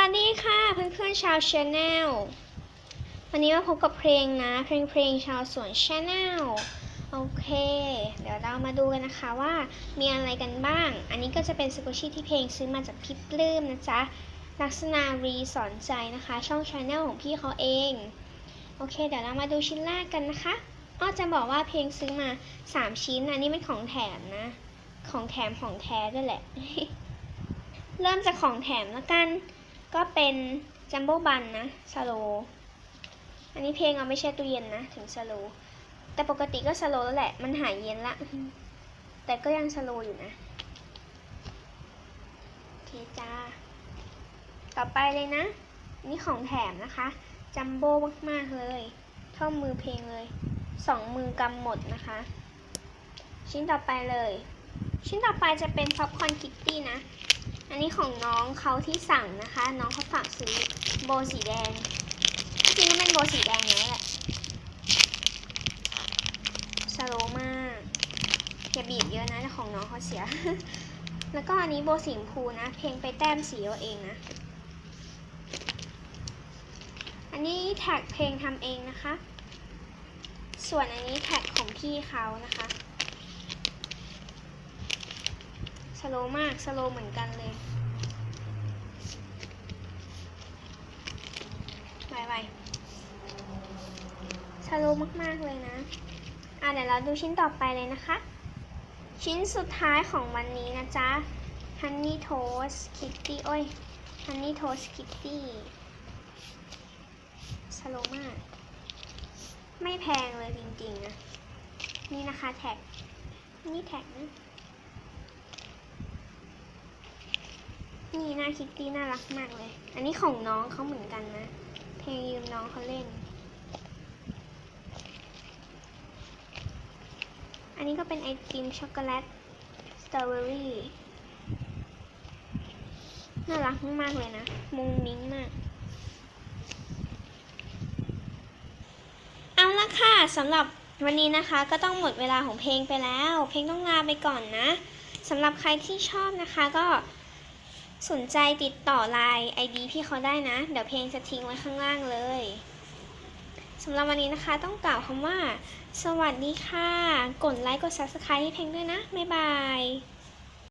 วัสดีค่ะเพื่อนๆชาวชาแนลวันนี้มาพบกับเพลงนะ เพลงเพลงชาวสวนชาแนลโอเค เดี๋ยวเรามาดูกันนะคะว่ามีอะไรกันบ้าง อันนี้ก็จะเป็นสกุชี่ที่เพลงซื้อมาจากพี่ปลื้มนะจ๊ะลักษณะรีสอนใจนะคะ ช่องชาแนลของพี่เขาเอง โอเค เดี๋ยวเรามาดูชิ้นแรกกันนะคะอ้อจะบอกว่าเพลงซื้อมา 3 ชิ้นอันนี้เป็นของแถมนะ ของแถมของแท้ด้วยแหละ เริ่มจากของแถมแล้วกัน ก็เป็นจัมโบ้บันนะสโล อันนี้เพลงเอาไม่แช่ตู้เย็นนะ ถึงสโล แต่ปกติก็สโลแล้วแหละ มันหายเย็นละ แต่ก็ยังสโลอยู่นะโอเคจ้า ต่อไปเลยนะ นี่ของแถมนะคะ จัมโบ้มากๆเลย เท่ามือเพลงเลย สองมือกำหมดนะคะ ชิ้นต่อไปเลย ชิ้นต่อไปจะเป็นพ็อปคอนคิตตี้นะ อันนี้ของน้องเขาที่สั่งนะคะ น้องเขาฝากซื้อโบสีแดงจริงๆก็เป็นโบสีแดงอยู่แล้วแหละสโลมากอย่าบีบเยอะนะแต่ของน้องเขาเสีย แล้วก็อันนี้โบสีชมพูนะ เพลงไปแต้มสีเอาเองนะ อันนี้แท็กเพลงทำเองนะคะ ส่วนอันนี้แท็กของพี่เขานะคะ ส โลมาก สโลเหมือนกันเลยไวไวสโลมากๆเลยนะ อะเดี๋ยวเราดูชิ้นต่อไปเลยนะคะ ชิ้นสุดท้ายของวันนี้นะจ๊ะ Honey Toast Kitty โอ้ย Honey Toast Kitty สโลมาก ไม่แพงเลยจริงๆนะ นี่นะคะแท็ก นี่แท็กนะ นี่หน้าคิตตี้น่ารักมากเลย อันนี้ของน้องเขาเหมือนกันนะ เพลงยืมน้องเขาเล่น อันนี้ก็เป็นไอติมช็อกโกแลตสตรอเบอรี่น่ารักมากเลยนะ มุงมิ้งมาก เอาละค่ะสำหรับวันนี้นะคะก็ต้องหมดเวลาของเพลงไปแล้ว เพลงต้องลาไปก่อนนะสำหรับใครที่ชอบนะคะก็ สนใจติดต่อไลน์ ID พี่เขาได้นะ เดี๋ยวเพลงจะทิ้งไว้ข้างล่างเลยสำหรับวันนี้นะคะต้องกล่าวคำว่า สวัสดีค่ะ กดไลค์กด Subscribe ให้เพลงด้วยนะ บ๊ายบาย